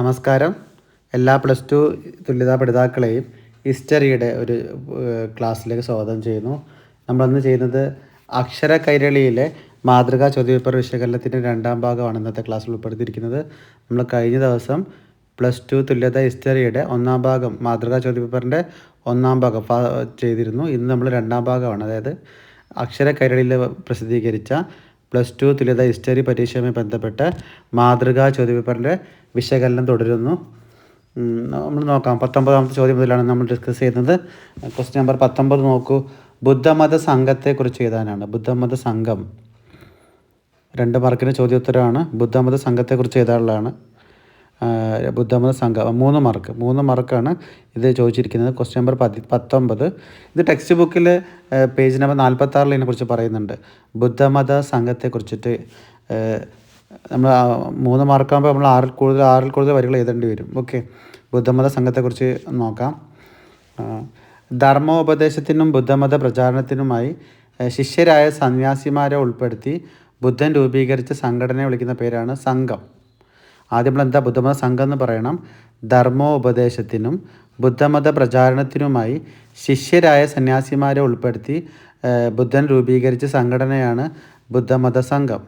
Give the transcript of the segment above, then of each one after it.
നമസ്കാരം. എല്ലാ plus two തുല്യതാ പഠിതാക്കളെയും ഹിസ്റ്ററിയുടെ ഒരു ക്ലാസ്സിലേക്ക് സ്വാഗതം ചെയ്യുന്നു. നമ്മളിന്ന് ചെയ്യുന്നത് അക്ഷര കൈരളിയിലെ മാതൃകാ ചോദ്യപേപ്പർ വിശകലനത്തിന്റെ രണ്ടാം ഭാഗമാണ് ഇന്നത്തെ ക്ലാസ്സിൽ ഉൾപ്പെടുത്തിയിരിക്കുന്നത്. നമ്മൾ കഴിഞ്ഞ ദിവസം പ്ലസ് ടു തുല്യത ഹിസ്റ്ററിയുടെ ഒന്നാം ഭാഗം മാതൃകാ ചോദ്യപേപ്പറിന്റെ ഒന്നാം ഭാഗം ചെയ്തിരുന്നു. ഇന്ന് നമ്മൾ രണ്ടാം ഭാഗമാണ്. അതായത് അക്ഷര കൈരളിയിൽ പ്രസിദ്ധീകരിച്ച പ്ലസ് ടു തുല്യത ഹിസ്റ്ററി പരീക്ഷയുമായി ബന്ധപ്പെട്ട മാതൃകാ ചോദ്യപേപ്പറിന്റെ വിശകലനം തുടരുന്നു. നമ്മൾ നോക്കാം. പത്തൊമ്പതാമത്തെ ചോദ്യം മുതലാണ് നമ്മൾ ഡിസ്കസ് ചെയ്യുന്നത്. ക്വസ്റ്റ്യൻ നമ്പർ പത്തൊമ്പത് നോക്കൂ. ബുദ്ധമത സംഘത്തെക്കുറിച്ച് എഴുതാനാണ്. ബുദ്ധമത സംഘം. രണ്ട് മാർക്കിന് ചോദ്യോത്തരമാണ്. ബുദ്ധമത സംഘത്തെക്കുറിച്ച് എഴുതാനുള്ളതാണ്. ബുദ്ധമത സംഘം. മൂന്ന് മാർക്ക് മൂന്ന് മാർക്കാണ് ഇത് ചോദിച്ചിരിക്കുന്നത്. ക്വസ്റ്റ്യൻ നമ്പർ പതി പത്തൊമ്പത്. ഇത് ടെക്സ്റ്റ് ബുക്കിൽ പേജ് നമ്പർ നാൽപ്പത്താറിൽ ഇതിനെക്കുറിച്ച് പറയുന്നുണ്ട്. ബുദ്ധമത സംഘത്തെക്കുറിച്ചിട്ട് നമ്മൾ മൂന്ന് മാർക്കാകുമ്പോൾ നമ്മൾ ആറിൽ കൂടുതൽ ആറിൽ കൂടുതൽ വരികൾ എഴുതേണ്ടി വരും. ഓക്കെ ബുദ്ധമത സംഘത്തെക്കുറിച്ച് നോക്കാം. ധർമ്മോപദേശത്തിനും ബുദ്ധമത പ്രചാരണത്തിനുമായി ശിഷ്യരായ സന്യാസിമാരെ ഉൾപ്പെടുത്തി ബുദ്ധൻ രൂപീകരിച്ച സംഘടനയെ വിളിക്കുന്ന പേരാണ് സംഘം. ആദ്യം നമ്മൾ എന്താ ബുദ്ധമത സംഘം എന്ന് പറയണം. ധർമ്മോപദേശത്തിനും ബുദ്ധമത പ്രചാരണത്തിനുമായി ശിഷ്യരായ സന്യാസിമാരെ ഉൾപ്പെടുത്തി ബുദ്ധൻ രൂപീകരിച്ച സംഘടനയാണ് ബുദ്ധമത സംഘം.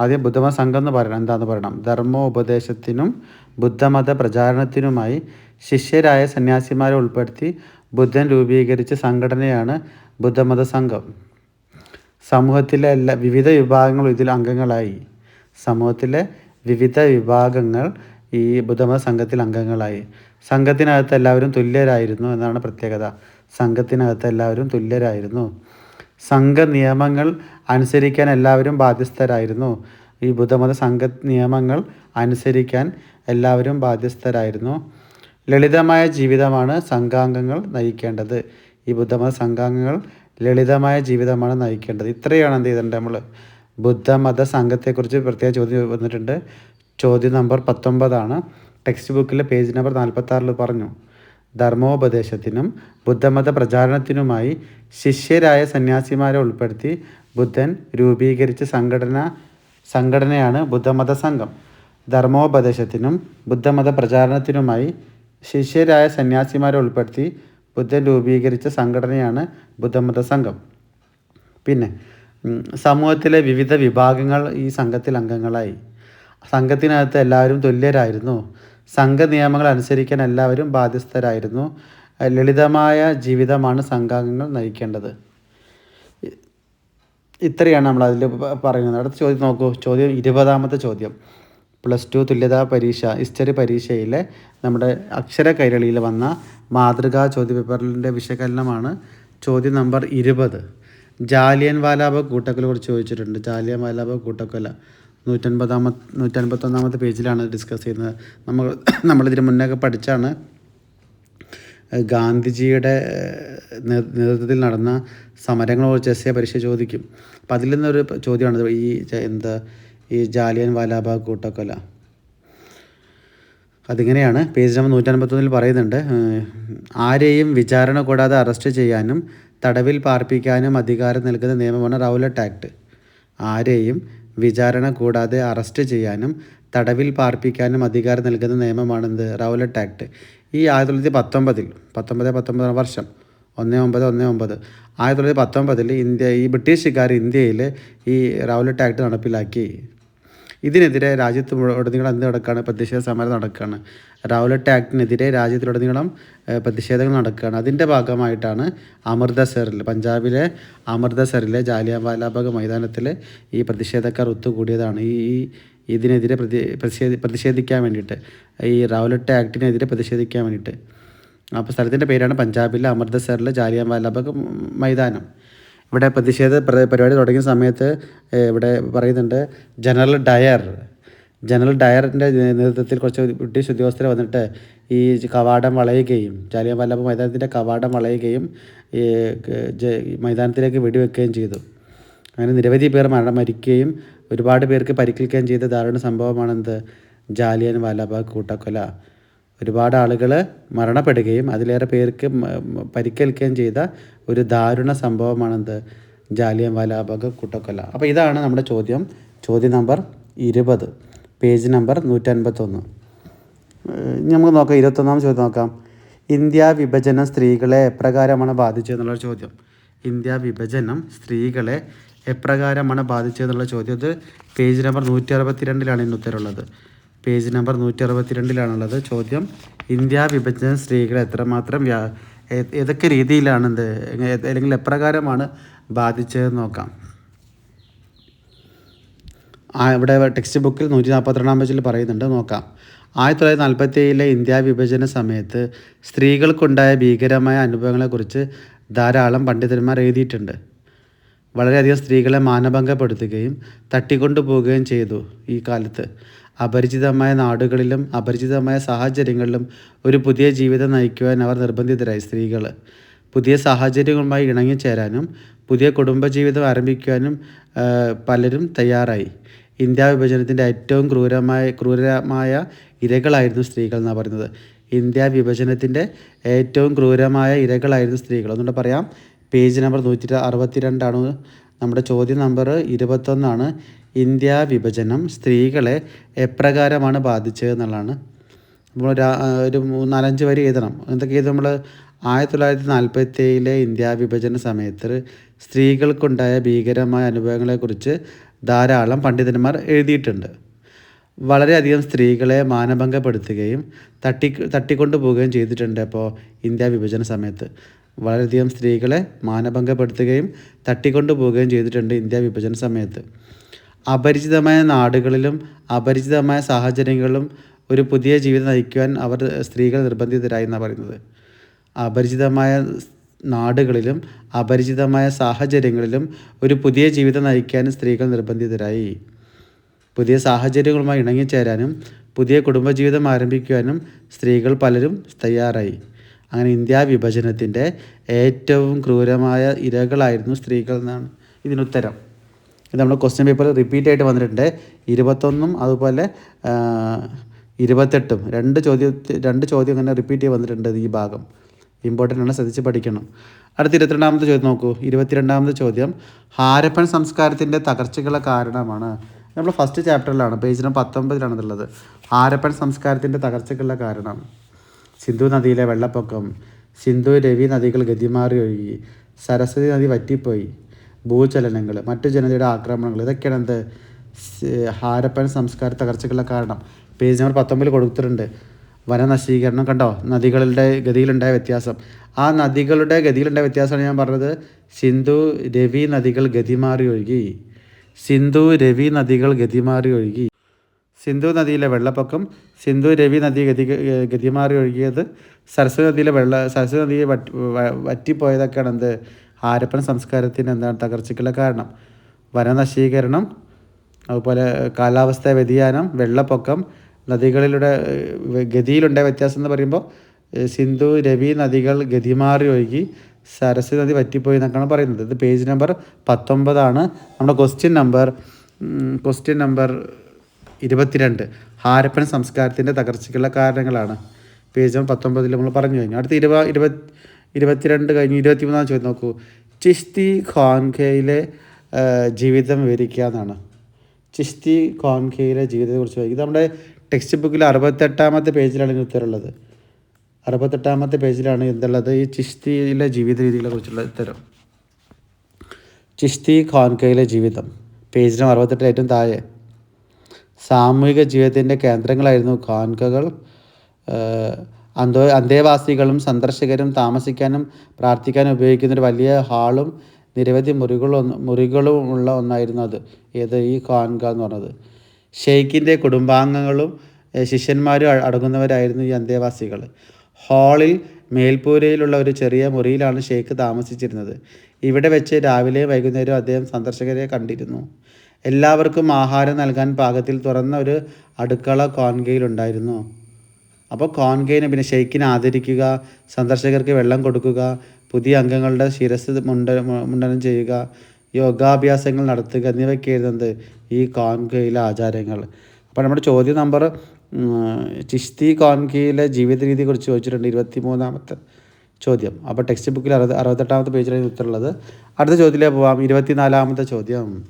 ആദ്യം ബുദ്ധമത സംഘം എന്ന് പറയണം. എന്താന്ന് പറയണം? ധർമ്മോപദേശത്തിനും ബുദ്ധമത പ്രചാരണത്തിനുമായി ശിഷ്യരായ സന്യാസിമാരെ ഉൾപ്പെടുത്തി ബുദ്ധൻ രൂപീകരിച്ച സംഘടനയാണ് ബുദ്ധമത സംഘം. സമൂഹത്തിലെ എല്ലാ വിവിധ വിഭാഗങ്ങളും ഇതിൽ അംഗങ്ങളായി. സമൂഹത്തിലെ വിവിധ വിഭാഗങ്ങൾ ഈ ബുദ്ധമത സംഘത്തിൽ അംഗങ്ങളായി. സംഘത്തിനകത്ത് എല്ലാവരും തുല്യരായിരുന്നു എന്നാണ് പ്രത്യേകത. സംഘത്തിനകത്ത് എല്ലാവരും തുല്യരായിരുന്നു. സംഘ നിയമങ്ങൾ അനുസരിക്കാൻ എല്ലാവരും ബാധ്യസ്ഥരായിരുന്നു. ഈ ബുദ്ധമത സംഘ നിയമങ്ങൾ അനുസരിക്കാൻ എല്ലാവരും ബാധ്യസ്ഥരായിരുന്നു. ലളിതമായ ജീവിതമാണ് സംഘാംഗങ്ങൾ നയിക്കേണ്ടത്. ഈ ബുദ്ധമത സംഘാംഗങ്ങൾ ലളിതമായ ജീവിതമാണ് നയിക്കേണ്ടത്. ഇത്രയാണ് എന്ത് ചെയ്തിട്ടുണ്ട് നമ്മൾ ബുദ്ധമത സംഘത്തെക്കുറിച്ച് പ്രത്യേക ചോദ്യം വന്നിട്ടുണ്ട്. ചോദ്യം നമ്പർ പത്തൊമ്പതാണ്. ടെക്സ്റ്റ് ബുക്കിലെ പേജ് നമ്പർ നാൽപ്പത്തി പറഞ്ഞു. ധർമ്മോപദേശത്തിനും ബുദ്ധമത പ്രചാരണത്തിനുമായി ശിഷ്യരായ സന്യാസിമാരെ ഉൾപ്പെടുത്തി ബുദ്ധൻ രൂപീകരിച്ച സംഘടന സംഘടനയാണ് ബുദ്ധമത സംഘം. ധർമ്മോപദേശത്തിനും ബുദ്ധമത പ്രചാരണത്തിനുമായി ശിഷ്യരായ സന്യാസിമാരെ ഉൾപ്പെടുത്തി ബുദ്ധൻ രൂപീകരിച്ച സംഘടനയാണ് ബുദ്ധമത സംഘം. പിന്നെ സമൂഹത്തിലെ വിവിധ വിഭാഗങ്ങൾ ഈ സംഘത്തിൽ അംഗങ്ങളായി. സംഘത്തിനകത്ത് എല്ലാവരും തുല്യരായിരുന്നു. സംഘ നിയമങ്ങൾ അനുസരിക്കാൻ എല്ലാവരും ബാധ്യസ്ഥരായിരുന്നു. ലളിതമായ ജീവിതമാണ് സംഘാംഗങ്ങൾ നയിക്കേണ്ടത്. ഇത്രയാണ് നമ്മൾ അതിൽ പറയുന്നത്. അടുത്ത ചോദ്യം നോക്കൂ. ചോദ്യം ഇരുപതാമത്തെ ചോദ്യം. പ്ലസ് ടു തുല്യതാ പരീക്ഷ ഹിസ്റ്ററി പരീക്ഷയിലെ നമ്മുടെ അക്ഷര കൈരളിയിൽ വന്ന മാതൃകാ ചോദ്യപേപ്പറിന്റെ വിശകലനമാണ് ചോദ്യം നമ്പർ ഇരുപത്. ജാലിയൻ വാലാബാഗ് കൂട്ടക്കൊല കുറിച്ച് ചോദിച്ചിട്ടുണ്ട്. ജാലിയൻ വാലാബാഗ് കൂട്ടക്കൊല. നൂറ്റൻപതാമത്തെ നൂറ്റൻപത്തൊന്നാമത്തെ പേജിലാണ് ഡിസ്കസ് ചെയ്യുന്നത്. നമ്മൾ നമ്മളിതിന് മുന്നേ പഠിച്ചാണ് ഗാന്ധിജിയുടെ നേതൃത്വത്തിൽ നടന്ന സമരങ്ങളെ കുറിച്ച് എസ് എ പരീക്ഷ ചോദിക്കും. അപ്പം അതിൽ നിന്നൊരു ചോദ്യമാണ് ഈ എന്താ? ഈ ജാലിയൻ വാലാബാഗ് കൂട്ടക്കൊല. അതിങ്ങനെയാണ്. പേജ് നമ്പർ നൂറ്റൻപത്തൊന്നിൽ പറയുന്നുണ്ട് ആരെയും വിചാരണ കൂടാതെ അറസ്റ്റ് ചെയ്യാനും തടവിൽ പാർപ്പിക്കാനും അധികാരം നൽകുന്ന നിയമമാണ് റൗലറ്റ് ആക്ട്. ആരെയും വിചാരണ കൂടാതെ അറസ്റ്റ് ചെയ്യാനും തടവിൽ പാർപ്പിക്കാനും അധികാരം നൽകുന്ന നിയമമാണെന്ത്? Rowlatt act. ഈ ആയിരത്തി തൊള്ളായിരത്തി പത്തൊമ്പതിൽ പത്തൊമ്പത് പത്തൊമ്പതാം വർഷം ഒന്ന് ഒമ്പത് ഒന്ന് ഒമ്പത് ആയിരത്തി തൊള്ളായിരത്തി പത്തൊമ്പതിൽ ഇന്ത്യ ഈ ബ്രിട്ടീഷുകാർ ഇന്ത്യയിൽ ഈ റൗലറ്റ് ആക്ട് നടപ്പിലാക്കി. ഇതിനെതിരെ രാജ്യത്ത് ഉടനീളം എന്ത് നടക്കുകയാണ് പ്രതിഷേധ സമരം നടക്കുകയാണ് റൗലറ്റ് ആക്ടിനെതിരെ രാജ്യത്തിലുടനീളം പ്രതിഷേധങ്ങൾ നടക്കുകയാണ് അതിന്റെ ഭാഗമായിട്ടാണ് അമൃതസറിൽ പഞ്ചാബിലെ അമൃതസറിലെ ജാലിയാവാലാബാഗ് മൈതാനത്തിൽ ഈ പ്രതിഷേധക്കാർ ഒത്തുകൂടിയതാണ്. ഈ ഇതിനെതിരെ പ്രതി പ്രതിഷേധി പ്രതിഷേധിക്കാൻ വേണ്ടിയിട്ട് ഈ റൗലറ്റ് ആക്ടിനെതിരെ പ്രതിഷേധിക്കാൻ വേണ്ടിയിട്ട്. അപ്പോൾ സ്ഥലത്തിന്റെ പേരാണ് പഞ്ചാബിലെ അമൃതസറിലെ ജാലിയൻ വാലാബാഗ് മൈതാനം. ഇവിടെ പ്രതിഷേധ പരിപാടി തുടങ്ങിയ സമയത്ത് ഇവിടെ പറയുന്നുണ്ട് ജനറൽ ഡയർ ജനറൽ ഡയറിന്റെ നേതൃത്വത്തിൽ കുറച്ച് ബ്രിട്ടീഷ് ഉദ്യോഗസ്ഥർ വന്നിട്ട് ഈ കവാടം വളയുകയും ജാലിയ വല്ലഭ മൈതാനത്തിന്റെ കവാടം വളയുകയും ഈ മൈതാനത്തിലേക്ക് വെടിവെക്കുകയും ചെയ്തു. അങ്ങനെ നിരവധി പേർ മരണം മരിക്കുകയും ഒരുപാട് പേർക്ക് പരിക്കേൽക്കുകയും ചെയ്ത ദാരുണ സംഭവമാണെന്ത്? ജാലിയൻ വാലാബാഗ് കൂട്ടക്കൊല. ഒരുപാട് ആളുകൾ മരണപ്പെടുകയും അതിലേറെ പേർക്ക് പരിക്കേൽക്കുകയും ചെയ്ത ഒരു ദാരുണ സംഭവമാണെന്ത്? ജാലിയൻ വാലാബാഗ് കൂട്ടക്കൊല. അപ്പോൾ ഇതാണ് നമ്മുടെ ചോദ്യം. ചോദ്യ നമ്പർ ഇരുപത്. പേജ് നമ്പർ നൂറ്റൻപത്തൊന്ന്. നമുക്ക് നോക്കാം ഇരുപത്തൊന്നാം ചോദ്യം നോക്കാം. ഇന്ത്യ വിഭജനം സ്ത്രീകളെ എപ്രകാരമാണ് എന്നുള്ള ചോദ്യം. ഇന്ത്യ വിഭജനം സ്ത്രീകളെ എപ്രകാരമാണ് ബാധിച്ചതെന്നുള്ള ചോദ്യം. അത് പേജ് നമ്പർ നൂറ്റി അറുപത്തിരണ്ടിലാണ് ഇന്ന് ഉത്തരമുള്ളത് പേജ് നമ്പർ നൂറ്റി അറുപത്തി രണ്ടിലാണുള്ളത് ചോദ്യം ഇന്ത്യ വിഭജന സ്ത്രീകളെ എത്രമാത്രം വ്യാ ഏതൊക്കെ രീതിയിലാണ് എന്ത് എങ്ങ- അല്ലെങ്കിൽ എപ്രകാരമാണ് ബാധിച്ചതെന്ന് നോക്കാം. ആ ഇവിടെ ടെക്സ്റ്റ് ബുക്കിൽ നൂറ്റി നാൽപ്പത്തിരണ്ടാം പേജിൽ പറയുന്നുണ്ട്. നോക്കാം. ആയിരത്തി തൊള്ളായിരത്തി നാൽപ്പത്തി ഏഴിലെ ഇന്ത്യ വിഭജന സമയത്ത് സ്ത്രീകൾക്കുണ്ടായ ഭീകരമായ അനുഭവങ്ങളെക്കുറിച്ച് ധാരാളം പണ്ഡിതന്മാർ എഴുതിയിട്ടുണ്ട്. വളരെയധികം സ്ത്രീകളെ മാനഭംഗപ്പെടുത്തുകയും തട്ടിക്കൊണ്ടുപോവുകയും ചെയ്തു ഈ കാലത്ത്. അപരിചിതമായ നാടുകളിലും അപരിചിതമായ സാഹചര്യങ്ങളിലും ഒരു പുതിയ ജീവിതം നയിക്കുവാൻ അവർ നിർബന്ധിതരായി. സ്ത്രീകൾ പുതിയ സാഹചര്യങ്ങളുമായി ഇണങ്ങിച്ചേരാനും പുതിയ കുടുംബജീവിതം ആരംഭിക്കുവാനും പലരും തയ്യാറായി. ഇന്ത്യ വിഭജനത്തിന്റെ ഏറ്റവും ക്രൂരമായ ക്രൂരമായ ഇരകളായിരുന്നു സ്ത്രീകൾ എന്നാണ് പറയുന്നത്. ഇന്ത്യ വിഭജനത്തിന്റെ ഏറ്റവും ക്രൂരമായ ഇരകളായിരുന്നു സ്ത്രീകൾ. ഒന്നുകൂടെ പറയാം. പേജ് നമ്പർ നൂറ്റി അറുപത്തിരണ്ടാണ് നമ്മുടെ ചോദ്യ നമ്പർ. ഇരുപത്തൊന്നാണ് ഇന്ത്യ വിഭജനം സ്ത്രീകളെ എപ്രകാരമാണ് ബാധിച്ചത് എന്നുള്ളതാണ് നമ്മൾ ഒരു നാലഞ്ച് വരി എഴുതണം. എന്തൊക്കെ എഴുതും നമ്മൾ? ആയിരത്തി തൊള്ളായിരത്തി നാൽപ്പത്തി ഏഴിലെ ഇന്ത്യ വിഭജന സമയത്ത് സ്ത്രീകൾക്കുണ്ടായ ഭീകരമായ അനുഭവങ്ങളെക്കുറിച്ച് ധാരാളം പണ്ഡിതന്മാർ എഴുതിയിട്ടുണ്ട്. വളരെയധികം സ്ത്രീകളെ മാനഭംഗപ്പെടുത്തുകയും തട്ടി തട്ടിക്കൊണ്ടു പോവുകയും ചെയ്തിട്ടുണ്ട് അപ്പോൾ ഇന്ത്യ വിഭജന സമയത്ത്. വളരെയധികം സ്ത്രീകളെ മാനഭംഗപ്പെടുത്തുകയും തട്ടിക്കൊണ്ടു പോവുകയും ചെയ്തിട്ടുണ്ട് ഇന്ത്യ വിഭജന സമയത്ത്. അപരിചിതമായ നാടുകളിലും അപരിചിതമായ സാഹചര്യങ്ങളിലും ഒരു പുതിയ ജീവിതം നയിക്കുവാൻ അവർ സ്ത്രീകൾ നിർബന്ധിതരായി എന്നാണ് പറയുന്നത്. അപരിചിതമായ നാടുകളിലും അപരിചിതമായ സാഹചര്യങ്ങളിലും ഒരു പുതിയ ജീവിതം നയിക്കാൻ സ്ത്രീകൾ നിർബന്ധിതരായി. പുതിയ സാഹചര്യങ്ങളുമായി ഇണങ്ങിച്ചേരാനും പുതിയ കുടുംബജീവിതം ആരംഭിക്കുവാനും സ്ത്രീകൾ പലരും തയ്യാറായി. അങ്ങനെ ഇന്ത്യ വിഭജനത്തിന്റെ ഏറ്റവും ക്രൂരമായ ഇരകളായിരുന്നു സ്ത്രീകൾ എന്നാണ് ഇതിനുത്തരം. ഇത് നമ്മുടെ ക്വസ്റ്റ്യൻ പേപ്പറിൽ റിപ്പീറ്റ് ആയിട്ട് വന്നിട്ടുണ്ട്. ഇരുപത്തൊന്നും അതുപോലെ ഇരുപത്തെട്ടും. രണ്ട് ചോദ്യം രണ്ട് ചോദ്യം ഇങ്ങനെ റിപ്പീറ്റ് ചെയ്ത് വന്നിട്ടുണ്ട് ഈ ഭാഗം. ഇമ്പോർട്ടന്റ് ആണ് ശ്രദ്ധിച്ച് പഠിക്കണം. അടുത്ത ഇരുപത്തിരണ്ടാമത്തെ ചോദ്യം നോക്കൂ. ഇരുപത്തിരണ്ടാമത്തെ ചോദ്യം ഹാരപ്പൻ സംസ്കാരത്തിന്റെ തകർച്ചകളെ കാരണമാണ്. നമ്മൾ ഫസ്റ്റ് ചാപ്റ്ററിലാണ് പേജ് നമ്പർ പത്തൊമ്പതിലാണ് ഇതുള്ളത്. ഹാരപ്പൻ സംസ്കാരത്തിന്റെ തകർച്ചകളുടെ കാരണം. സിന്ധു നദിയിലെ വെള്ളപ്പൊക്കം. സിന്ധു രവി നദികൾ ഗതിമാറി ഒഴുകി. സരസ്വതി നദി വറ്റിപ്പോയി. ഭൂചലനങ്ങൾ മറ്റു ജനതയുടെ ആക്രമണങ്ങൾ ഇതൊക്കെയാണ് എന്ത് ഹാരപ്പൻ സംസ്കാര തകർച്ചകളുടെ കാരണം. പേജ് നമ്പർ പത്തൊമ്പതിൽ കൊടുത്തിട്ടുണ്ട്. വനനശീകരണം കണ്ടോ? നദികളുടെ ഗതിയിലുണ്ടായ വ്യത്യാസം. ആ നദികളുടെ ഗതിയിലുണ്ടായ വ്യത്യാസമാണ് ഞാൻ പറഞ്ഞത്. സിന്ധു രവി നദികൾ ഗതിമാറി ഒഴുകി. സിന്ധു രവി നദികൾ ഗതിമാറി ഒഴുകി. സിന്ധു നദിയിലെ വെള്ളപ്പൊക്കം സിന്ധു രവി നദി ഗതി ഗതിമാറി ഒഴുകിയത്. സരസ്വതി നദിയിലെ വെള്ള സരസ്വതി നദിയെ വറ്റിപ്പോയതൊക്കെയാണ് എന്ത് ഹാരപ്പൻ സംസ്കാരത്തിന് എന്താണ് തകർച്ചയ്ക്കുള്ള കാരണം? വനനശീകരണം അതുപോലെ കാലാവസ്ഥാ വ്യതിയാനം വെള്ളപ്പൊക്കം നദികളിലൂടെ ഗതിയിലുണ്ടായ വ്യത്യാസം എന്ന് പറയുമ്പോൾ സിന്ധു രവി നദികൾ ഗതിമാറി ഒഴുകി സരസ്വതി നദി വറ്റിപ്പോയി എന്നൊക്കെയാണ് പറയുന്നത്. ഇത് പേജ് നമ്പർ പത്തൊമ്പതാണ്. നമ്മുടെ ക്വസ്റ്റ്യൻ നമ്പർ ക്വസ്റ്റ്യൻ നമ്പർ ഇരുപത്തിരണ്ട്. ഹാരപ്പൻ സംസ്കാരത്തിന്റെ തകർച്ചയ്ക്കുള്ള കാരണങ്ങളാണ്. പേജ് നമ്പർ പത്തൊമ്പതിൽ നമ്മൾ പറഞ്ഞു കഴിഞ്ഞു. അടുത്ത ഇരുപ ഇരുപത് ഇരുപത്തിരണ്ട് കഴിഞ്ഞ് ഇരുപത്തിമൂന്നാം ചോദ്യം നോക്കൂ. ചിസ്തി ഖാൻഖയിലെ ജീവിതം വിവരിക്കുക എന്നാണ്. ചിസ്തി ഖാൻഖയിലെ ജീവിതത്തെക്കുറിച്ച് ഇത് നമ്മുടെ ടെക്സ്റ്റ് ബുക്കിൽ അറുപത്തെട്ടാമത്തെ പേജിലാണ് ഇതിന് ഉത്തരമുള്ളത് അറുപത്തെട്ടാമത്തെ പേജിലാണ് എന്തുള്ളത്? ഈ ചിസ്തിയിലെ ജീവിത രീതികളെ കുറിച്ചുള്ള ഉത്തരം. ചിസ്തി ഖാൻഖയിലെ ജീവിതം. നമ്പർ അറുപത്തെട്ട് ഏറ്റവും താഴെ. സാമൂഹിക ജീവിതത്തിന്റെ കേന്ദ്രങ്ങളായിരുന്നു ഖാൻകകൾ അന്തോ അന്തേവാസികളും സന്ദർശകരും താമസിക്കാനും പ്രാർത്ഥിക്കാനും ഉപയോഗിക്കുന്ന ഒരു വലിയ ഹാളും നിരവധി മുറികളും മുറികളും ഉള്ള ഒന്നായിരുന്നു അത്. ഏത്? ഈ ഖാൻഖ എന്ന് പറഞ്ഞത്. ഷെയ്ഖിന്റെ കുടുംബാംഗങ്ങളും ശിഷ്യന്മാരും അടങ്ങുന്നവരായിരുന്നു ഈ അന്തേവാസികൾ. ഹാളിൽ മേൽപൂരയിലുള്ള ഒരു ചെറിയ മുറിയിലാണ് ഷെയ്ഖ് താമസിച്ചിരുന്നത്. ഇവിടെ വെച്ച് രാവിലെയും വൈകുന്നേരവും അദ്ദേഹം സന്ദർശകരെ കണ്ടിരുന്നു. എല്ലാവർക്കും ആഹാരം നൽകാൻ പാകത്തിൽ തുറന്ന ഒരു അടുക്കള കോൺകയിലുണ്ടായിരുന്നു അപ്പോൾ കോൺഗൈനെ പിന്നെ ഷെയ്ക്കിനെ ആദരിക്കുക സന്ദർശകർക്ക് വെള്ളം കൊടുക്കുക പുതിയ അംഗങ്ങളുടെ ശിരസ് മുണ്ട മുണ്ടനം ചെയ്യുക യോഗാഭ്യാസങ്ങൾ നടത്തുക എന്നിവയ്ക്കായിരുന്നു എന്ത്? ഈ കോൺകയിലെ ആചാരങ്ങൾ. അപ്പോൾ നമ്മുടെ ചോദ്യ നമ്പർ ചിഷ്തി കോൺകയിലെ ജീവിത രീതിയെക്കുറിച്ച് ചോദിച്ചിട്ടുണ്ട് ഇരുപത്തി മൂന്നാമത്തെ ചോദ്യം അപ്പോൾ ടെക്സ്റ്റ് ബുക്കിൽ അറുപത് അറുപത്തെട്ടാമത്തെ പേജിലാണ് ഉത്തരം ഉത്തരമുള്ളത്. അടുത്ത ചോദ്യത്തിലേക്ക് പോവാം. ഇരുപത്തിനാലാമത്തെ ചോദ്യം.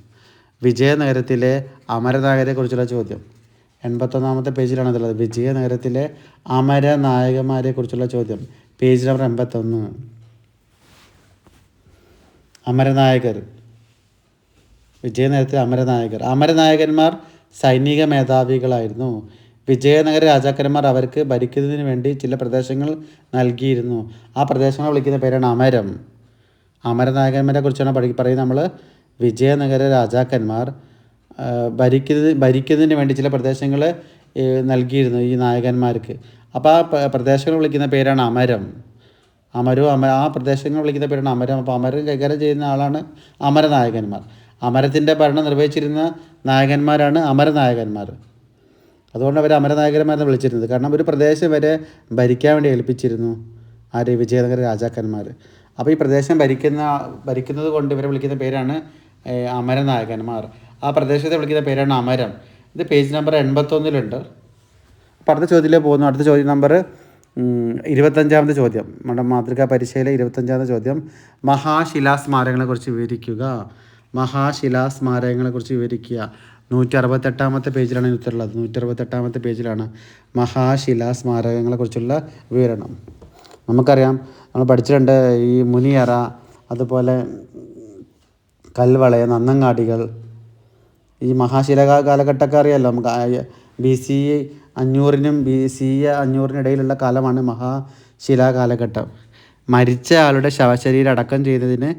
വിജയനഗരത്തിലെ അമരനായകരെ കുറിച്ചുള്ള ചോദ്യം. എൺപത്തൊന്നാമത്തെ പേജിലാണ് ഇതുള്ളത്. വിജയനഗരത്തിലെ അമര നായകന്മാരെ കുറിച്ചുള്ള ചോദ്യം. പേജ് നമ്പർ എൺപത്തൊന്ന്. അമരനായകർ. വിജയനഗരത്തിലെ അമരനായകർ. അമരനായകന്മാർ സൈനിക മേധാവികളായിരുന്നു. വിജയനഗര രാജാക്കന്മാർ അവർക്ക് ഭരിക്കുന്നതിന് വേണ്ടി ചില പ്രദേശങ്ങൾ നൽകിയിരുന്നു. ആ പ്രദേശങ്ങൾ വിളിക്കുന്ന പേരാണ് അമരം. അമരനായകന്മാരെ കുറിച്ചാണ് പഠി പറയുന്നത് നമ്മൾ വിജയനഗര രാജാക്കന്മാർ ഭരിക്കുന്നത് ഭരിക്കുന്നതിന് വേണ്ടി ചില പ്രദേശങ്ങൾ നൽകിയിരുന്നു ഈ നായകന്മാർക്ക്. അപ്പോൾ ആ പ്രദേശങ്ങൾ വിളിക്കുന്ന പേരാണ് അമരം. അമരവും അമ ആ പ്രദേശങ്ങൾ വിളിക്കുന്ന പേരാണ് അമരം. അപ്പോൾ അമരം കൈകാര്യം ചെയ്യുന്ന ആളാണ് അമരനായകന്മാർ അമരത്തിന്റെ ഭരണം നിർവഹിച്ചിരുന്ന നായകന്മാരാണ് അമരനായകന്മാർ അതുകൊണ്ട് അവർ അമരനായകന്മാരെന്ന് വിളിച്ചിരുന്നത്. കാരണം ഒരു പ്രദേശം വരെ ഭരിക്കാൻ വേണ്ടി ഏൽപ്പിച്ചിരുന്നു ആര്? വിജയനഗര രാജാക്കന്മാർ. അപ്പോൾ ഈ പ്രദേശം ഭരിക്കുന്ന ഭരിക്കുന്നത് കൊണ്ട് ഇവരെ വിളിക്കുന്ന പേരാണ് അമരനായകന്മാർ ആ പ്രദേശത്തെ വിളിക്കുന്ന പേരാണ് അമരം. ഇത് പേജ് നമ്പർ എൺപത്തൊന്നിലുണ്ട്. അപ്പോൾ അടുത്ത ചോദ്യത്തിലേക്ക് പോകുന്നു. അടുത്ത ചോദ്യം നമ്പർ ഇരുപത്തഞ്ചാമത്തെ ചോദ്യം. നമ്മുടെ മാതൃകാ പരീക്ഷയിലെ ഇരുപത്തഞ്ചാമത്തെ ചോദ്യം. മഹാശിലാസ്മാരകങ്ങളെക്കുറിച്ച് വിവരിക്കുക. മഹാശിലാസ്മാരകങ്ങളെക്കുറിച്ച് വിവരിക്കുക. നൂറ്റി അറുപത്തെട്ടാമത്തെ പേജിലാണ് ഉത്തരം ഉത്തരമുള്ളത് നൂറ്റി അറുപത്തെട്ടാമത്തെ പേജിലാണ് മഹാശിലാസ്മാരകങ്ങളെക്കുറിച്ചുള്ള വിവരണം. നമുക്കറിയാം നമ്മൾ പഠിച്ചിട്ടുണ്ട് ഈ മുനിയറ അതുപോലെ കൽവളയ നന്നങ്ങാടികൾ ഈ മഹാശില കാലഘട്ടമൊക്കെ അറിയാമല്ലോ നമുക്ക് ബി സി അഞ്ഞൂറിനും ബി സി അഞ്ഞൂറിനും ഇടയിലുള്ള കാലമാണ് മഹാശിലാ കാലഘട്ടം. മരിച്ച ആളുടെ ശവശരീരം അടക്കം ചെയ്തതിന്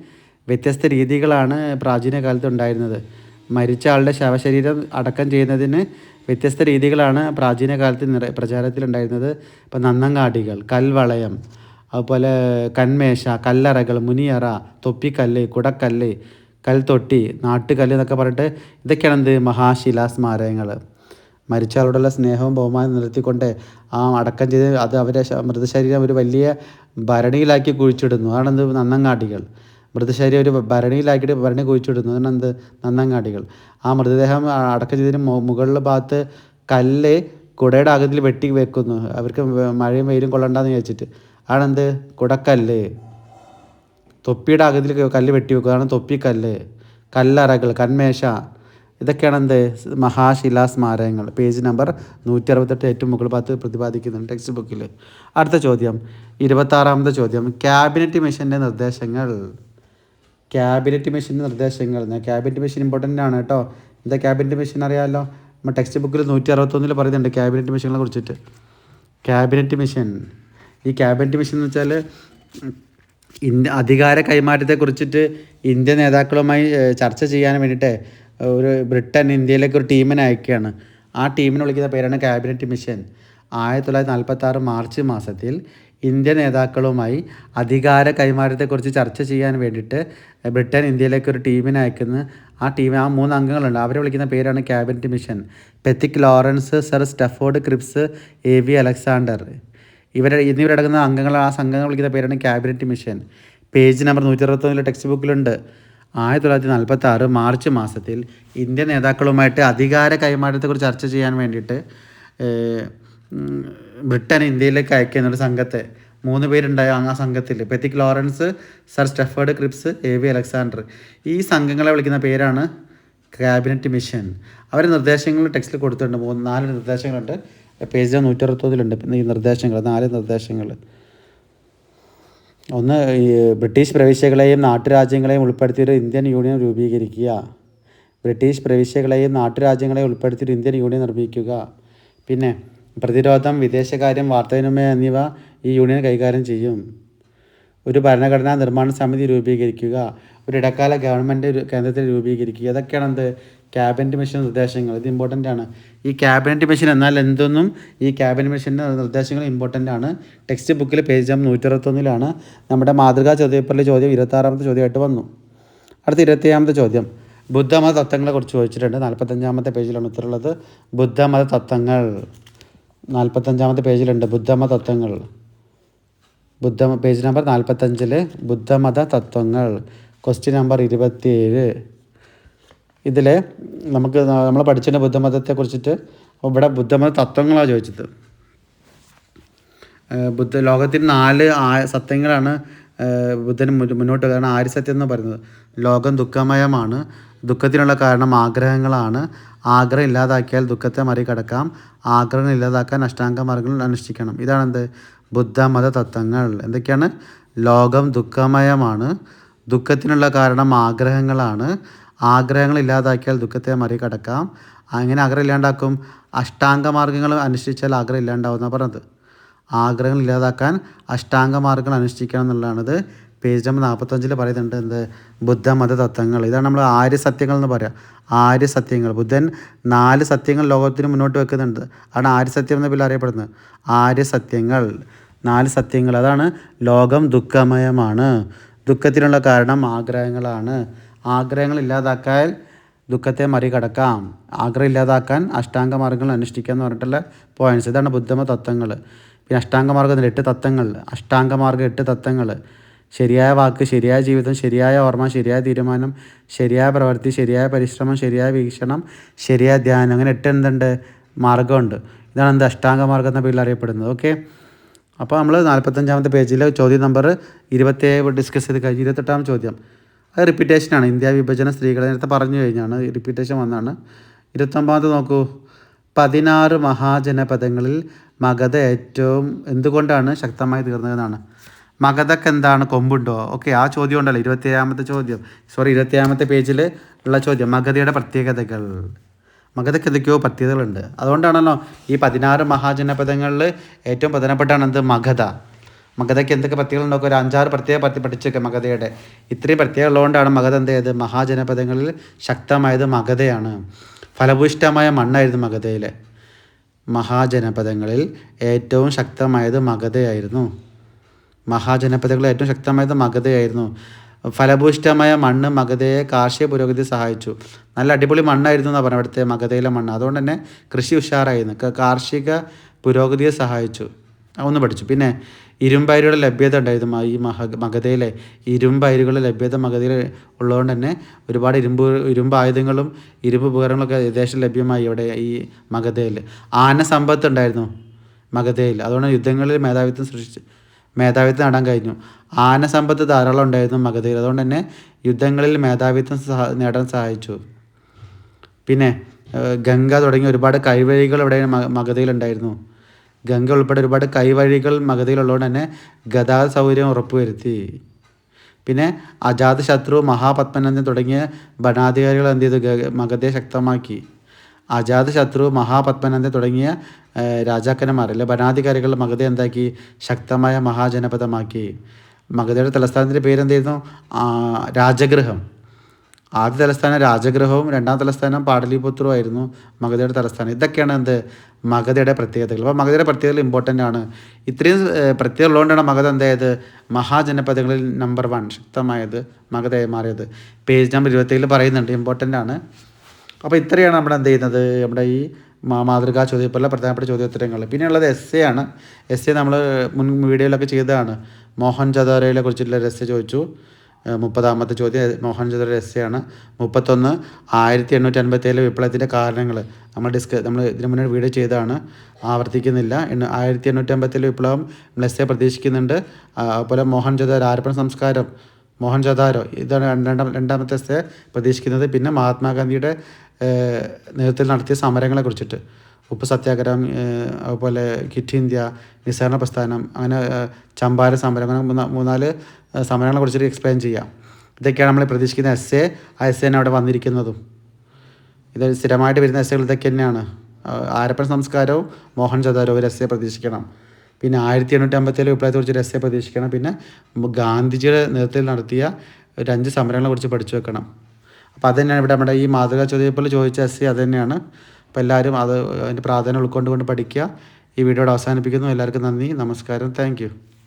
വ്യത്യസ്ത രീതികളാണ് പ്രാചീന കാലത്ത് ഉണ്ടായിരുന്നത്. മരിച്ച ആളുടെ ശവശരീരം അടക്കം ചെയ്യുന്നതിന് വ്യത്യസ്ത രീതികളാണ് പ്രാചീന കാലത്ത് നിറ പ്രചാരത്തിലുണ്ടായിരുന്നത്. ഇപ്പം നന്നങ്ങാടികൾ കൽവളയം അതുപോലെ കന്മേശ കല്ലറകൾ മുനിയറ തൊപ്പിക്കല്ല് കുടക്കല്ല് കൽത്തൊട്ടി നാട്ടുകല്ല് എന്നൊക്കെ പറഞ്ഞിട്ട് ഇതൊക്കെയാണ് എന്ത്? മഹാശിലാ സ്മാരകങ്ങൾ മരിച്ചവരോടുള്ള സ്നേഹവും ബഹുമാനം നിർത്തിക്കൊണ്ട് ആ അടക്കം ചെയ്ത് അത് അവരെ മൃതശരീരം ഒരു വലിയ ഭരണിയിലാക്കി കുഴിച്ചിടുന്നു. അതാണ് എന്ത്? നന്നങ്ങാടികൾ. മൃതശരീരം ഒരു ഭരണിയിലാക്കിയിട്ട് ഭരണി കുഴിച്ചിടുന്നു. അതാണ് എന്ത്? നന്നങ്ങാടികൾ. ആ മൃതദേഹം അടക്കം ചെയ്തതിന് മുകളിലെ ഭാഗത്ത് കല്ല് കുടയുടെ അകത്തിൽ വെട്ടി വെക്കുന്നു. അവർക്ക് മഴയും വെയിലും കൊള്ളണ്ടെന്ന് വിചാരിച്ചിട്ട്. ആണെന്ത് കുടക്കല്ല്. തൊപ്പിയുടെ അകത്തിൽ കല്ല് വെട്ടി വെക്കുകയാണ് തൊപ്പിക്കല്ല് കല്ലറകൾ കന്മേശ. ഇതൊക്കെയാണ് എന്ത് മഹാശിലാ സ്മാരകങ്ങൾ. പേജ് നമ്പർ നൂറ്റി അറുപത്തെട്ട് ഏറ്റവും മുകൾ ഭാഗത്ത് പ്രതിപാദിക്കുന്നുണ്ട് ടെക്സ്റ്റ് ബുക്കിൽ. അടുത്ത ചോദ്യം. ഇരുപത്താറാമത്തെ ചോദ്യം. ക്യാബിനറ്റ് മിഷന്റെ നിർദ്ദേശങ്ങൾ. ക്യാബിനറ്റ് മിഷന്റെ നിർദ്ദേശങ്ങൾ. ക്യാബിനറ്റ് മിഷൻ ഇമ്പോർട്ടന്റ് ആണ് കേട്ടോ. എന്താ ക്യാബിനറ്റ് മിഷൻ അറിയാമല്ലോ നമ്മൾ ടെക്സ്റ്റ് ബുക്കിൽ നൂറ്റി അറുപത്തൊന്നിൽ പറയുന്നുണ്ട് ക്യാബിനറ്റ് മിഷനെ കുറിച്ചിട്ട്. Cabinet mission. ഈ ക്യാബിനറ്റ് മിഷൻ എന്ന് വെച്ചാൽ ഇന്ത്യ അധികാര കൈമാറ്റത്തെ കുറിച്ചിട്ട് ഇന്ത്യ നേതാക്കളുമായി ചർച്ച ചെയ്യാൻ വേണ്ടിയിട്ട് ഒരു ബ്രിട്ടൻ ഇന്ത്യയിലേക്ക് ഒരു ടീമിനെ അയക്കുകയാണ്. ആ ടീമിനെ വിളിക്കുന്ന പേരാണ് ക്യാബിനറ്റ് മിഷൻ. ആയിരത്തി തൊള്ളായിരത്തി നാൽപ്പത്തി മാർച്ച് മാസത്തിൽ ഇന്ത്യ നേതാക്കളുമായി അധികാര കൈമാറ്റത്തെക്കുറിച്ച് ചർച്ച ചെയ്യാൻ വേണ്ടിയിട്ട് ബ്രിട്ടൻ ഇന്ത്യയിലേക്ക് ഒരു ടീമിനെ അയക്കുന്ന. ആ ടീം ആ മൂന്ന് അംഗങ്ങളുണ്ട്. അവരെ വിളിക്കുന്ന പേരാണ് cabinet mission. Pethick Lawrence sir Stafford Cripps A V Alexander. ഇവരെ എന്നിവരടങ്ങുന്ന അംഗങ്ങൾ ആ സംഘങ്ങൾ വിളിക്കുന്ന പേരാണ് ക്യാബിനറ്റ് മിഷൻ. പേജ് നമ്പർ നൂറ്റി അറുപത്തൊന്നിലെ ടെക്സ്റ്റ് ബുക്കിലുണ്ട്. ആയിരത്തി തൊള്ളായിരത്തി നാൽപ്പത്തി ആറ് മാർച്ച് മാസത്തിൽ ഇന്ത്യൻ നേതാക്കളുമായിട്ട് അധികാര കൈമാറ്റത്തെക്കുറിച്ച് ചർച്ച ചെയ്യാൻ വേണ്ടിയിട്ട് ബ്രിട്ടൻ ഇന്ത്യയിലേക്ക് അയക്കുന്ന ഒരു സംഘത്തെ മൂന്ന് പേരുണ്ടായ ആ സംഘത്തിൽ. Pethick Lawrence sir Stafford Cripps A V Alexander. ഈ സംഘങ്ങളെ വിളിക്കുന്ന പേരാണ് ക്യാബിനറ്റ് മിഷൻ. അവരുടെ നിർദ്ദേശങ്ങൾ ടെക്സ്റ്റിൽ കൊടുത്തിട്ടുണ്ട്. മൂന്ന് നാല് നിർദ്ദേശങ്ങളുണ്ട്. പേജ് നൂറ്റി പിന്നെ ഈ നിർദ്ദേശങ്ങൾ നാല് നിർദ്ദേശങ്ങൾ ഒന്ന് ബ്രിട്ടീഷ് പ്രവിശ്യകളെയും നാട്ടുരാജ്യങ്ങളെയും ഉൾപ്പെടുത്തിയൊരു ഇന്ത്യൻ യൂണിയൻ രൂപീകരിക്കുക. ബ്രിട്ടീഷ് പ്രവിശ്യകളെയും നാട്ടുരാജ്യങ്ങളെയും ഉൾപ്പെടുത്തിയൊരു ഇന്ത്യൻ യൂണിയൻ നിർമ്മിക്കുക. പിന്നെ പ്രതിരോധം വിദേശകാര്യം വാർത്താവിനിമയം എന്നിവ ഈ യൂണിയൻ കൈകാര്യം ചെയ്യും. ഒരു ഭരണഘടനാ നിർമ്മാണ സമിതി രൂപീകരിക്കുക. ഒരു ഇടക്കാല ഗവൺമെന്റ് കേന്ദ്രത്തിൽ രൂപീകരിക്കുക. അതൊക്കെയാണ് എന്ത് ക്യാബിനറ്റ് മിഷൻ നിർദ്ദേശങ്ങൾ. ഇത് ഇമ്പോർട്ടന്റ് ആണ്. ഈ ക്യാബിനറ്റ് മിഷൻ എന്നാൽ എന്തെന്നും ഈ ക്യാബിനറ്റ് മിഷന്റെ നിർദ്ദേശങ്ങൾ ഇമ്പോർട്ടന്റ് ആണ്. ടെക്സ്റ്റ് ബുക്കിൽ പേജ് നമ്പർ നൂറ്റി അറുപത്തൊന്നിലാണ് നമ്മുടെ മാതൃകാ ചോദ്യപേപ്പറിലെ ചോദ്യം ഇരുപത്താറാമത്തെ ചോദ്യമായിട്ട് വന്നു. അടുത്ത ഇരുപത്തിയാമത്തെ ചോദ്യം. ബുദ്ധമത തത്വങ്ങളെക്കുറിച്ച് ചോദിച്ചിട്ടുണ്ട്. നാൽപ്പത്തഞ്ചാമത്തെ പേജിലാണ് ഉത്തരമുള്ളത് ബുദ്ധമത തത്വങ്ങൾ. നാൽപ്പത്തഞ്ചാമത്തെ പേജിലുണ്ട് ബുദ്ധമത തത്വങ്ങൾ. ബുദ്ധ പേജ് നമ്പർ നാൽപ്പത്തഞ്ചിൽ ബുദ്ധമത തത്വങ്ങൾ. ക്വസ്റ്റ്യൻ നമ്പർ ഇരുപത്തിയേഴ്. ഇതിൽ നമുക്ക് നമ്മൾ പഠിച്ചിട്ട് ബുദ്ധമതത്തെ കുറിച്ചിട്ട് ഇവിടെ ബുദ്ധമത തത്വങ്ങളാണ് ചോദിച്ചത്. ബുദ്ധ ലോകത്തിൽ നാല് ആ സത്യങ്ങളാണ് ബുദ്ധൻ മുന്നോട്ട് കാരണം ആര്യ സത്യം എന്ന് പറയുന്നത് ലോകം ദുഃഖമയമാണ് ദുഃഖത്തിനുള്ള കാരണം ആഗ്രഹങ്ങളാണ്. ആഗ്രഹം ഇല്ലാതാക്കിയാൽ ദുഃഖത്തെ മറികടക്കാം. ആഗ്രഹം ഇല്ലാതാക്കാൻ അഷ്ടാംഗ മാർഗങ്ങൾ അനുഷ്ഠിക്കണം. ഇതാണെന്ത്? ബുദ്ധമത തത്വങ്ങൾ. എന്തൊക്കെയാണ്? ലോകം ദുഃഖമയമാണ് ദുഃഖത്തിനുള്ള കാരണം ആഗ്രഹങ്ങളാണ്. ആഗ്രഹങ്ങൾ ഇല്ലാതാക്കിയാൽ ദുഃഖത്തെ മറികടക്കാം. അങ്ങനെ ആഗ്രഹം ഇല്ലാണ്ടാക്കും. അഷ്ടാംഗ മാർഗങ്ങൾ അനുഷ്ഠിച്ചാൽ ആഗ്രഹം ഇല്ലാണ്ടാവുന്ന പറഞ്ഞത്. ആഗ്രഹങ്ങൾ ഇല്ലാതാക്കാൻ അഷ്ടാംഗ മാർഗങ്ങൾ അനുഷ്ഠിക്കണം എന്നുള്ളതാണിത്. പേജ് നമ്പർ നാൽപ്പത്തഞ്ചിൽ പറയുന്നുണ്ട് എന്ത്? ബുദ്ധമത തത്വങ്ങൾ. ഇതാണ് നമ്മൾ ആര്യ സത്യങ്ങൾ എന്ന് പറയാം. ആര്യ സത്യങ്ങൾ. ബുദ്ധൻ നാല് സത്യങ്ങൾ ലോകത്തിന് മുന്നോട്ട് വെക്കുന്നുണ്ട്. അതാണ് ആര്യ സത്യം എന്ന പേരിൽ അറിയപ്പെടുന്നത്. ആര്യ സത്യങ്ങൾ. നാല് സത്യങ്ങൾ. അതാണ് ലോകം ദുഃഖമയമാണ്. ദുഃഖത്തിനുള്ള കാരണം ആഗ്രഹങ്ങളാണ്. ആഗ്രഹങ്ങൾ ഇല്ലാതാക്കാൻ ദുഃഖത്തെ മറികടക്കാം. ആഗ്രഹം ഇല്ലാതാക്കാൻ അഷ്ടാംഗ മാർഗങ്ങൾ അനുഷ്ഠിക്കുക എന്ന് പറഞ്ഞിട്ടുള്ള പോയിന്റ്സ് ഇതാണ് ബുദ്ധമ തത്വങ്ങൾ. പിന്നെ അഷ്ടാംഗ മാർഗത്തിൽ എട്ട് തത്വങ്ങൾ. അഷ്ടാംഗ മാർഗം എട്ട് തത്വങ്ങൾ. ശരിയായ വാക്ക് ശരിയായ ജീവിതം ശരിയായ ഓർമ്മ ശരിയായ തീരുമാനം ശരിയായ പ്രവൃത്തി ശരിയായ പരിശ്രമം ശരിയായ വീക്ഷണം ശരിയായ ധ്യാനം. അങ്ങനെ എട്ട് എന്തുണ്ട്? മാർഗമുണ്ട് ഇതാണ് എന്ത്? അഷ്ടാംഗ മാർഗം എന്ന പേരിൽ അറിയപ്പെടുന്നത്. ഓക്കെ അപ്പോൾ നമ്മൾ നാൽപ്പത്തഞ്ചാമത്തെ പേജിൽ ചോദ്യ നമ്പർ ഇരുപത്തേഴ് ഡിസ്കസ് ചെയ്ത് കഴിഞ്ഞ് ഇരുപത്തെട്ടാം ചോദ്യം. അത് റിപ്പീറ്റേഷനാണ് ഇന്ത്യ വിഭജന സ്ത്രീകളെ നേരത്തെ പറഞ്ഞു കഴിഞ്ഞാണ്. റിപ്പീറ്റേഷൻ വന്നാണ് ഇരുപത്തൊമ്പത് നോക്കൂ. പതിനാറ് മഹാജനപദങ്ങളിൽ മഗധ ഏറ്റവും എന്തുകൊണ്ടാണ് ശക്തമായി തീർന്നതെന്നാണ്. മഗധക്ക് എന്താണ് കൊമ്പുണ്ടോ? ഓക്കെ ആ ചോദ്യം ഉണ്ടല്ലോ. ഇരുപത്തിയേഴാമത്തെ ചോദ്യം. സോറി ഇരുപത്തിയേഴാമത്തെ പേജിൽ ഉള്ള ചോദ്യം. മഗധയുടെ പ്രത്യേകതകൾ. മഗധയ്ക്ക് എന്തൊക്കെയോ പ്രത്യേകതകളുണ്ട്. അതുകൊണ്ടാണല്ലോ ഈ പതിനാറ് മഹാജനപദങ്ങളിൽ ഏറ്റവും പ്രധാനപ്പെട്ടാണ് എന്ത്? മഗധ. മഗധയ്ക്ക് എന്തൊക്കെ പ്രത്യേകത ഉണ്ടാക്കും? ഒരു അഞ്ചാറ് പ്രത്യേക പത്തി പഠിച്ചൊക്കെ മഗധയുടെ. ഇത്രയും പ്രത്യേകത ഉള്ളതുകൊണ്ടാണ് മഗധ എന്ത് ചെയ്തത്? മഹാജനപദങ്ങളിൽ ശക്തമായത് മഗധയാണ്. ഫലഭൂയിഷ്ടമായ മണ്ണായിരുന്നു മഗധയിലെ. മഹാജനപദങ്ങളിൽ ഏറ്റവും ശക്തമായത് മഗധയായിരുന്നു. മഹാജനപദങ്ങളിൽ ഏറ്റവും ശക്തമായത് മഗധയായിരുന്നു. ഫലഭൂയിഷ്ടമായ മണ്ണ് മഗധയെ കാർഷിക പുരോഗതി സഹായിച്ചു. നല്ല അടിപൊളി മണ്ണായിരുന്നു എന്നാണ് പറഞ്ഞത് അവിടുത്തെ മഗധയിലെ മണ്ണ്. അതുകൊണ്ട് തന്നെ കൃഷി ഉഷാറായിരുന്നു. കാർഷിക പുരോഗതിയെ സഹായിച്ചു. ഒന്ന് പഠിച്ചു. പിന്നെ ഇരുമ്പയരുടെ ലഭ്യത ഉണ്ടായിരുന്നു. ഈ മഹ മഗധയിലെ ഇരുമ്പയരുകളുടെ ലഭ്യത മഗധയിൽ ഉള്ളതുകൊണ്ട് തന്നെ ഒരുപാട് ഇരുമ്പ് ഇരുമ്പ് ആയുധങ്ങളും ഇരുമ്പ് ഉപകരണങ്ങളൊക്കെ ഏകദേശം ലഭ്യമായി ഇവിടെ ഈ മഗധയിൽ. ആന സമ്പത്ത് ഉണ്ടായിരുന്നു മഗധയിൽ. അതുകൊണ്ട് യുദ്ധങ്ങളിൽ മേധാവിത്വം സൃഷ്ടിച്ച് മേധാവിത്വം നേടാൻ കഴിഞ്ഞു. ആന സമ്പത്ത് ധാരാളം ഉണ്ടായിരുന്നു മഗധയിൽ. അതുകൊണ്ട് തന്നെ യുദ്ധങ്ങളിൽ മേധാവിത്വം നേടാൻ സഹായിച്ചു. പിന്നെ ഗംഗ തുടങ്ങിയ ഒരുപാട് കൈവഴികൾ ഇവിടെ മഗധയിലുണ്ടായിരുന്നു ഗംഗ ഉൾപ്പെടെ ഒരുപാട് കൈവഴികൾ മഗധയിലുള്ളതുകൊണ്ട് തന്നെ ഗതാഗത സൗകര്യം ഉറപ്പുവരുത്തി. പിന്നെ അജാതശത്രു മഹാപത്മനന്ദൻ തുടങ്ങിയ ഭരണാധികാരികൾ എന്ത് ചെയ്തു? മഗധയെ ശക്തമാക്കി. അജാതശത്രു മഹാപത്മനന്ദൻ തുടങ്ങിയ രാജാക്കന്മാർ അല്ലെ ഭരണാധികാരികൾ മഗധ എന്താക്കി? ശക്തമായ മഹാജനപദമാക്കി മഗധയുടെ തലസ്ഥാനത്തിന്റെ പേരെന്തായിരുന്നു? രാജഗൃഹം. ആദ്യ തലസ്ഥാനം രാജഗ്രഹവും രണ്ടാം തലസ്ഥാനം പാടലിപുത്രവും ആയിരുന്നു മഗധയുടെ തലസ്ഥാനം. ഇതൊക്കെയാണ് എന്ത്? മഗധയുടെ പ്രത്യേകതകൾ. അപ്പോൾ മഗധയുടെ പ്രത്യേകതകൾ ഇമ്പോർട്ടന്റ് ആണ്. ഇത്രയും പ്രത്യേകത ഉള്ളതുകൊണ്ടാണ് മഗധ എന്തായത് മഹാജനപദങ്ങളിൽ നമ്പർ വൺ ശക്തമായത് മഗധയായി മാറിയത്. പേജ് നമ്പർ ഇരുപത്തേഴിൽ പറയുന്നുണ്ട് ഇമ്പോർട്ടന്റ് ആണ്. അപ്പോൾ ഇത്രയാണ് നമ്മൾ എന്ത് ചെയ്യുന്നത്? നമ്മുടെ ഈ മാതൃകാ ചോദ്യപ്പോലെ പ്രധാനപ്പെട്ട ചോദ്യോത്തരങ്ങൾ. പിന്നെയുള്ളത് എസ് എ ആണ്. എസ് എ നമ്മൾ മുൻ വീഡിയോയിലൊക്കെ ചെയ്തതാണ്. മോഹൻ ചതോരയിലെ കുറിച്ചിട്ടുള്ള എസ് എ ചോദിച്ചു. മുപ്പതാമത്തെ ചോദ്യം മോഹൻചന്ദ്ര ജദാരോ എസ് ആണ് മുപ്പത്തൊന്ന് ആയിരത്തി എണ്ണൂറ്റി അൻപത്തേഴിലെ വിപ്ലവത്തിന്റെ കാരണങ്ങൾ. നമ്മൾ ഡിസ്ക നമ്മൾ ഇതിന് മുന്നേ വീഡിയോ ചെയ്തതാണ്. ആവർത്തിക്കുന്നില്ല. ആയിരത്തി എണ്ണൂറ്റി അമ്പത്തേഴിലെ വിപ്ലവം നമ്മൾ എസ് എ പ്രതീക്ഷിക്കുന്നുണ്ട്. അതുപോലെ മോഹൻ ജദാരോ ആരപ്പൻ സംസ്കാരം. മോഹൻചദാരോ ഇതാണ് രണ്ടാം രണ്ടാമത്തെ എസ് എ പ്രതീക്ഷിക്കുന്നത്. പിന്നെ മഹാത്മാഗാന്ധിയുടെ നേതൃത്വത്തിൽ നടത്തിയ സമരങ്ങളെ കുറിച്ചിട്ട്. ഉപ്പ് സത്യാഗ്രഹം അതുപോലെ കിറ്റ് ഇന്ത്യ നിസ്സഹരണ പ്രസ്ഥാനം അങ്ങനെ ചമ്പാര സമരം അങ്ങനെ മൂന്നാ മൂന്നാൽ സമരങ്ങളെ കുറിച്ചിട്ട് എക്സ്പ്ലെയിൻ ചെയ്യാം. ഇതൊക്കെയാണ് നമ്മൾ പ്രതീക്ഷിക്കുന്ന എസ് എ ആ എസ് എന്നെ അവിടെ വന്നിരിക്കുന്നതും. ഇത് സ്ഥിരമായിട്ട് വരുന്ന എസ്സേകൾ ഇതൊക്കെ തന്നെയാണ്. ആരപ്പൻ സംസ്കാരവും മോഹൻ ചദാരോ ഒരു എസ് എ പ്രതീക്ഷിക്കണം. പിന്നെ ആയിരത്തി എണ്ണൂറ്റി അമ്പത്തേഴ് വിപ്ലവത്തെക്കുറിച്ച് ഒരു എസ് എ പ്രതീക്ഷിക്കണം. പിന്നെ ഗാന്ധിജിയുടെ നേതൃത്വത്തിൽ നടത്തിയ ഒരു അഞ്ച് സമരങ്ങളെ കുറിച്ച് പഠിച്ചു വെക്കണം. അപ്പോൾ അത് തന്നെയാണ് ഇവിടെ നമ്മുടെ ഈ മാതൃകാ ചോദ്യപ്പോൾ ചോദിച്ച എസ് എ അത് തന്നെയാണ്. അപ്പോൾ എല്ലാവരും അത് അതിന്റെ പ്രാധാന്യം ഉൾക്കൊണ്ടുകൊണ്ട് പഠിക്കുക. ഈ വീഡിയോയുടെ അവസാനിപ്പിക്കുന്നു. എല്ലാവർക്കും നന്ദി. നമസ്കാരം. താങ്ക്